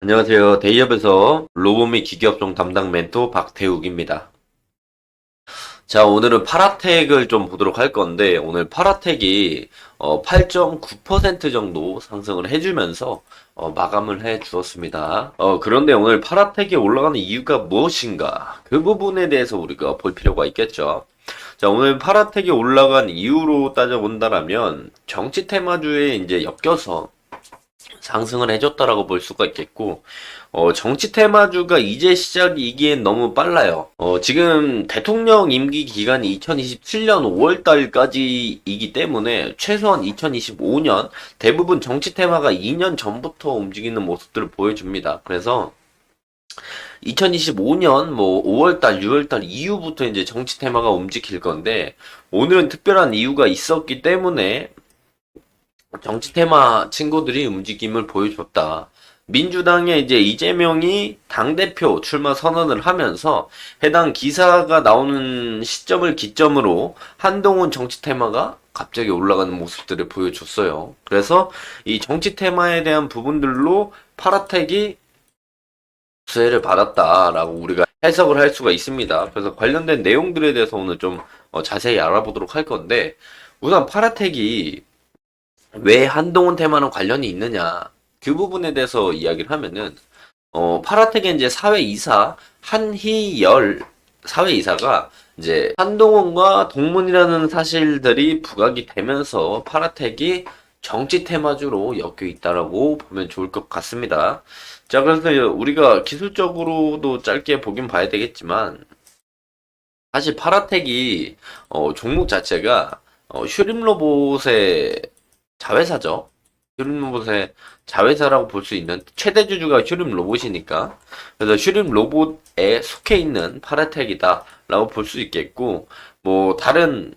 안녕하세요. 대기업에서 로봇 및 기기업종 담당 멘토 박태욱입니다. 자, 오늘은 파라텍을 좀 보도록 할 건데, 오늘 파라텍이 8.9% 정도 상승을 해주면서 어, 마감을 해 주었습니다. 어, 그런데 오늘 파라텍이 올라가는 이유가 무엇인가? 그 부분에 대해서 우리가 볼 필요가 있겠죠. 자, 오늘 파라텍이 올라간 이유로 따져본다라면, 정치 테마주에 이제 엮여서 상승을 해줬다라고 볼 수가 있겠고, 어, 정치 테마주가 이제 시작이기엔 너무 빨라요. 어, 지금 대통령 임기 기간이 2027년 5월 달까지이기 때문에 최소한 2025년 대부분 정치 테마가 2년 전부터 움직이는 모습들을 보여줍니다. 그래서 2025년 뭐 5월달, 6월달 이후부터 이제 정치 테마가 움직일 건데 오늘은 특별한 이유가 있었기 때문에 정치 테마 친구들이 움직임을 보여줬다. 민주당의 이제 이재명이 당대표 출마 선언을 하면서 해당 기사가 나오는 시점을 기점으로 한동훈 정치 테마가 갑자기 올라가는 모습들을 보여줬어요. 그래서 이 정치 테마에 대한 부분들로 파라텍이 수혜를 받았다라고 우리가 해석을 할 수가 있습니다. 그래서 관련된 내용들에 대해서 오늘 좀 어, 자세히 알아보도록 할 건데 우선 파라텍이 왜 한동훈 테마랑 관련이 있느냐 그 부분에 대해서 이야기를 하면은 어 파라텍의 이제 사회이사 한희열 사회이사가 이제 한동훈과 동문이라는 사실들이 부각이 되면서 파라텍이 정치 테마주로 엮여 있다라고 보면 좋을 것 같습니다. 자, 그래서 우리가 기술적으로도 짧게 보긴 봐야 되겠지만 사실 파라텍이 어, 종목 자체가 어, 슈림 로봇의 자회사죠. 슈림 로봇의 자회사라고 볼 수 있는 최대 주주가 슈림 로봇이니까 그래서 슈림 로봇에 속해 있는 파라텍이다라고 볼 수 있겠고 뭐 다른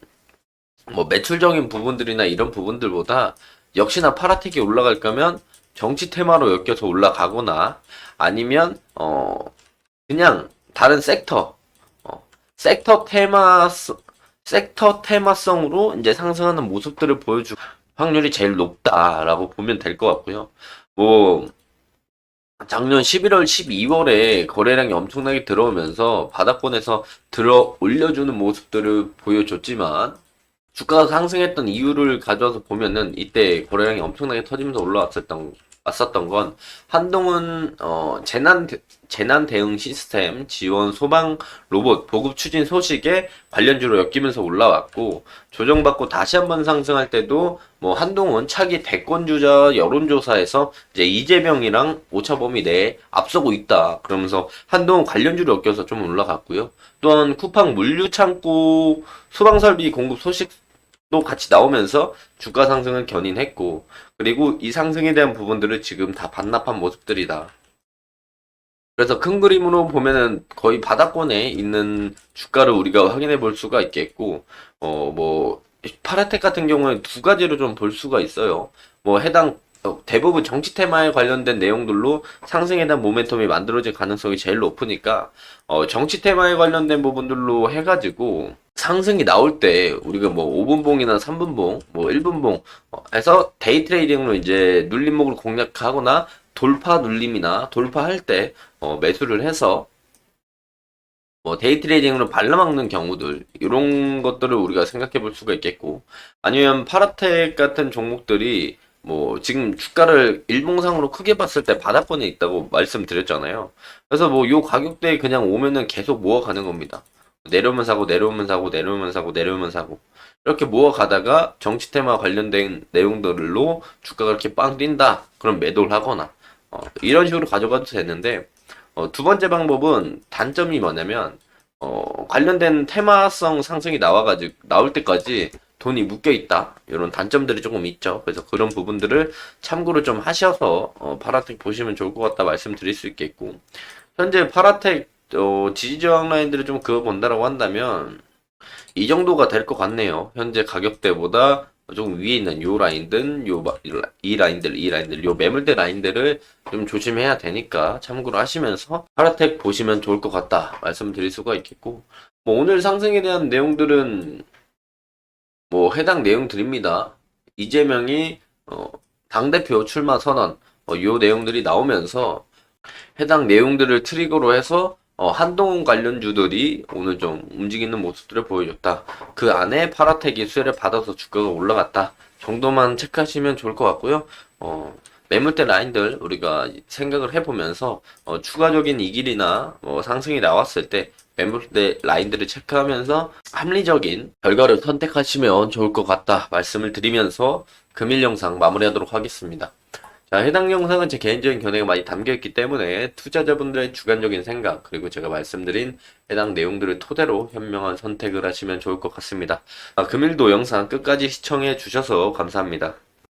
뭐 매출적인 부분들이나 이런 부분들보다 역시나 파라텍이 올라갈 거면 정치 테마로 엮여서 올라가거나 아니면 어 그냥 다른 섹터 어 섹터 테마 섹터 테마성으로 이제 상승하는 모습들을 보여주 확률이 제일 높다라고 보면 될 것 같고요. 뭐 작년 11월, 12월에 거래량이 엄청나게 들어오면서 바닥권에서 들어 올려주는 모습들을 보여줬지만 주가가 상승했던 이유를 가져와서 보면은 이때 거래량이 엄청나게 터지면서 올라왔었던 왔었던 건 한동훈 어, 재난 대- 재난 대응 시스템 지원 소방 로봇 보급 추진 소식에 관련주로 엮이면서 올라왔고 조정받고 다시 한번 상승할 때도 뭐 한동훈 차기 대권 주자 여론조사에서 이제 이재명이랑 오차범위 내에 앞서고 있다 그러면서 한동훈 관련주로 엮여서 좀 올라갔고요. 또한 쿠팡 물류 창고 소방 설비 공급 소식 도 같이 나오면서 주가 상승을 견인했고 그리고 이 상승에 대한 부분들을 지금 다 반납한 모습들이다. 그래서 큰 그림으로 보면은 거의 바닥권에 있는 주가를 우리가 확인해 볼 수가 있겠고, 어, 뭐, 파라텍 같은 경우는 두 가지로 좀 볼 수가 있어요. 뭐, 해당, 어, 대부분 정치 테마에 관련된 내용들로 상승에 대한 모멘텀이 만들어질 가능성이 제일 높으니까, 어, 정치 테마에 관련된 부분들로 해가지고, 상승이 나올 때, 우리가 뭐, 5분봉이나 3분봉, 뭐, 1분봉, 어, 해서 데이 트레이딩으로 이제 눌림목을 공략하거나, 돌파 눌림이나 돌파할 때, 어, 매수를 해서 뭐 데이 트레이딩으로 발라먹는 경우들 이런 것들을 우리가 생각해 볼 수가 있겠고 아니면 파라텍 같은 종목들이 뭐 지금 주가를 일봉상으로 크게 봤을 때 바닥권에 있다고 말씀드렸잖아요. 그래서 뭐 요 가격대에 그냥 오면은 계속 모아가는 겁니다. 내려오면 사고 내려오면 사고 내려오면 사고 내려오면 사고. 이렇게 모아가다가 정치 테마 관련된 내용들로 주가가 이렇게 빵 뛴다. 그럼 매도를 하거나 어, 이런 식으로 가져가도 되는데 어, 두 번째 방법은 단점이 뭐냐면 어, 관련된 테마성 상승이 나와가지고 나올 때까지 돈이 묶여 있다. 이런 단점들이 조금 있죠. 그래서 그런 부분들을 참고를 좀 하셔서 어, 파라텍 보시면 좋을 것 같다 말씀드릴 수 있겠고. 현재 파라텍 어, 지지저항 라인들을 좀 그어 본다라고 한다면 이 정도가 될 것 같네요. 현재 가격대보다 조금 위에 있는 요 라인들, 요, 마- 이 라인들, 이 라인들, 요 매물대 라인들을 좀 조심해야 되니까 참고로 하시면서 파라텍 보시면 좋을 것 같다 말씀드릴 수가 있겠고 뭐 오늘 상승에 대한 내용들은 뭐 해당 내용들입니다. 이재명이 어, 당대표 출마 선언 어, 요 내용들이 나오면서 해당 내용들을 트리거로 해서 어, 한동훈 관련주들이 오늘 좀 움직이는 모습들을 보여줬다. 그 안에 파라텍이 수혜를 받아서 주가가 올라갔다. 정도만 체크하시면 좋을 것 같고요. 어, 매물대 라인들 우리가 생각을 해보면서 어, 추가적인 이길이나 뭐 상승이 나왔을 때 매물대 라인들을 체크하면서 합리적인 결과를 선택하시면 좋을 것 같다 말씀을 드리면서 금일 영상 마무리하도록 하겠습니다. 자, 해당 영상은 제 개인적인 견해가 많이 담겨있기 때문에 투자자분들의 주관적인 생각, 그리고 제가 말씀드린 해당 내용들을 토대로 현명한 선택을 하시면 좋을 것 같습니다. 아, 금일도 영상 끝까지 시청해 주셔서 감사합니다.